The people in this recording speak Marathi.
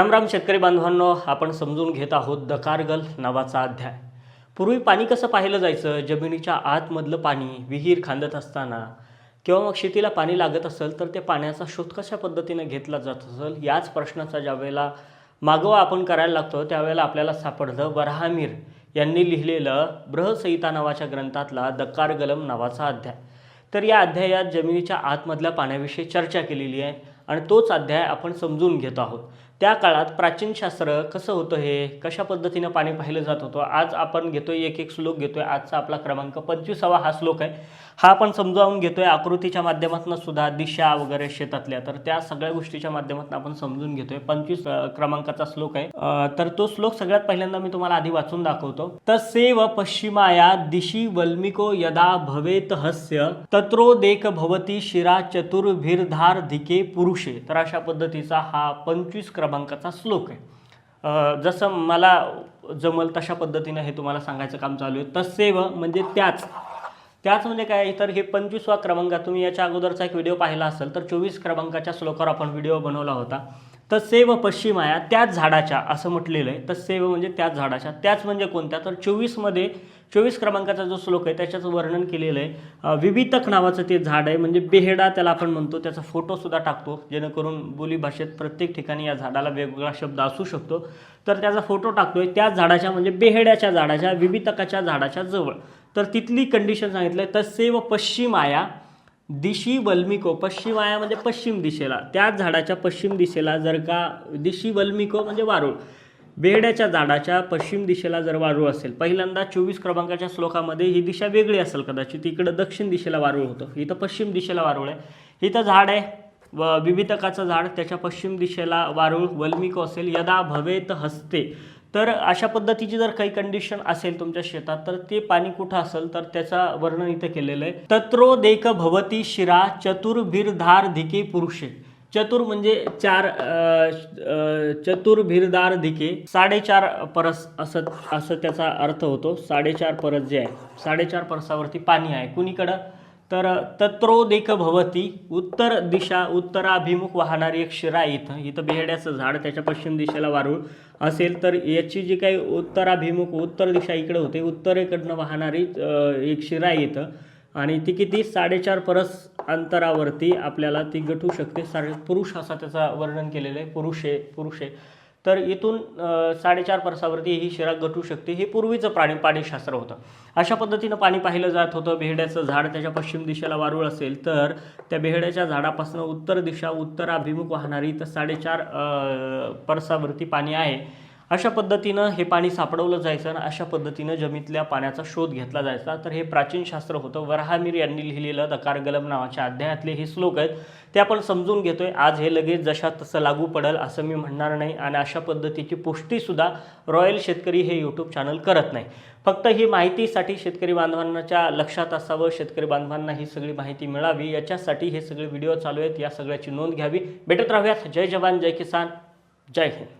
राम राम शेतकरी बांधवांनो आपण समजून घेत आहोत दकारगल नावाचा अध्याय. पूर्वी पाणी कसं पाहिलं जायचं? जमिनीच्या आतमधलं पाणी विहीर खांदत असताना किंवा मग शेतीला पाणी लागत असेल तर त्या पाण्याचा शोध कशा पद्धतीनं घेतला जात असेल? याच प्रश्नाचा ज्यावेळेला मागोवा आपण करायला लागतो त्यावेळेला आपल्याला सापडलं वराहमीर यांनी लिहिलेलं बृहसंहिता नावाच्या ग्रंथातला दकारगलम नावाचा अध्याय. तर या अध्यायात जमिनीच्या आतमधल्या पाण्याविषयी चर्चा केलेली आहे आणि तोच अध्याय आपण समजून घेत आहोत. त्या काळात प्राचीन शास्त्र कसं होतं हे? कशा पद्धतीनं पाणी पाहिलं जात होतं? आज आपण घेतोय एक एक श्लोक घेतोय. आजचा आपला क्रमांक पंचवीसावा हा श्लोक आहे. हा आपण समजावून घेतोय. आकृतीच्या माध्यमातून सुद्धा दिशा वगैरे शेतातल्या. तर त्या सगळ्या गोष्टीच्या माध्यमातून आपण समजून घेतोय. पंचवीस क्रमांकाचा श्लोक आहे. तर तो श्लोक सगळ्यात पहिल्यांदा मी तुम्हाला आधी वाचून दाखवतो. तसेव पश्चिमाया दिशी वल्मिको यदा भवेत हस्य तत्रो देख भवती शिरा चतुर्भिरधार धिके पुरुषे. तर अशा पद्धतीचा हा पंचवीस क्रमांकाचा श्लोक आहे. जसं मला जमल तशा पद्धतीनं हे तुम्हाला सांगायचं काम चालू आहे. तसेव म्हणजे त्याच. त्याच म्हणजे काय? तर हे पंचवीसवा क्रमांक तुम्ही याच्या अगोदरचा एक व्हिडिओ पाहिला असेल तर चोवीस क्रमांकाच्या श्लोकावर आपण व्हिडिओ बनवला होता. तसेव पश्चिमाया त्याच झाडाच्या असं म्हटलेलं आहे तत्सेव म्हणजे त्याच झाडाच्या. त्याच म्हणजे कोणत्या? तर चोवीसमध्ये चोवीस क्रमांकाचा जो श्लोक आहे त्याच्याचं वर्णन केलेलं आहे अं, विवितक नावाचं ते झाड आहे म्हणजे बेहेडा त्याला आपण म्हणतो. त्याचा फोटोसुद्धा टाकतो जेणेकरून बोलीभाषेत प्रत्येक ठिकाणी या झाडाला वेगवेगळा शब्द असू शकतो. तर त्याचा फोटो टाकतोय त्याच झाडाच्या म्हणजे बेहेड्याच्या झाडाच्या विवितकाच्या झाडाच्या जवळ. तर तिथली कंडिशन सांगितलं आहे तसेव पश्चिमाया दिशी वल्मिको पश्चिमायामध्ये म्हणजे पश्चिम दिशेला त्याच झाडाच्या पश्चिम दिशेला जर का दिशी वल्मिको म्हणजे वारूळ बेहड्याच्या झाडाच्या पश्चिम दिशेला जर वारूळ असेल पहिल्यांदा चोवीस क्रमांकाच्या श्लोकामध्ये ही दिशा वेगळी असेल कदाचित इकडं दक्षिण दिशेला वारूळ होतं इथं पश्चिम दिशेला वारूळ आहे. इथं झाड आहे व विविधकाचं झाड त्याच्या पश्चिम दिशेला वारूळ वल्मिको असेल यदा भवेत हस्ते. तर अशा पद्धतीची जर काही कंडिशन असेल तुमच्या शेतात तर ते पाणी कुठं असेल तर त्याचा वर्णन इथं केलेलं आहे. तत्रो देख भवती शिरा चतुर्भिर्धार धिके पुरुषे. चतुर म्हणजे चार अ, अ, चतुर्भिरदार धिके. साडेचार परस असं असं त्याचा अर्थ होतो. साडेचार परस जे आहे साडेचार परसावरती पाणी आहे. कुणीकडं? तर तत्रो देख भवती उत्तर दिशा उत्तराभिमुख वाहणारी एक शिरा इथं. इथं बेहड्याचं झाड त्याच्या पश्चिम दिशेला वारूळ असेल तर याची जी काही उत्तराभिमुख उत्तर दिशा इकडे होते उत्तरेकडनं वाहणारी एक शिरा इथं. आणि ती किती? साडेचार परस अंतरावरती आपल्याला ती गठू शकते. साडे पुरुष असा त्याचा वर्णन केलेलं आहे. पुरुष आहे पुरुष. आहे तर इथून साडेचार परसावरती ही शिरा घटू शकते. हे पूर्वीचं प्राणी पाणीशास्त्र होतं. अशा पद्धतीनं पाणी पाहिलं जात होतं. बेहड्याचं झाड त्याच्या पश्चिम दिशेला वारूळ असेल तर त्या बेहड्याच्या झाडापासून उत्तर दिशा उत्तराभिमुख वाहणारी तर साडेचार परसावरती पाणी आहे. अशा पद्धतीनं हे पाणी सापडवलं जायचं आणि अशा पद्धतीनं जमीतल्या पाण्याचा शोध घेतला जायचा. तर हे प्राचीन शास्त्र होतं. वराहमीर यांनी लिहिलेलं दकार नावाच्या अध्यायातले हे श्लोक आहेत. ते आपण समजून घेतोय. आज हे लगेच जशा तसं लागू पडेल असं मी म्हणणार नाही आणि अशा पद्धतीची पुष्टीसुद्धा रॉयल शेतकरी हे यूट्यूब चॅनल करत नाही. फक्त ही माहितीसाठी शेतकरी बांधवांच्या लक्षात असावं. शेतकरी बांधवांना ही सगळी माहिती मिळावी. याच्यासाठी हे सगळे व्हिडिओ चालू आहेत. या सगळ्याची नोंद घ्यावी. भेटत राहूयात. जय जवान जय किसान. जय हिंद.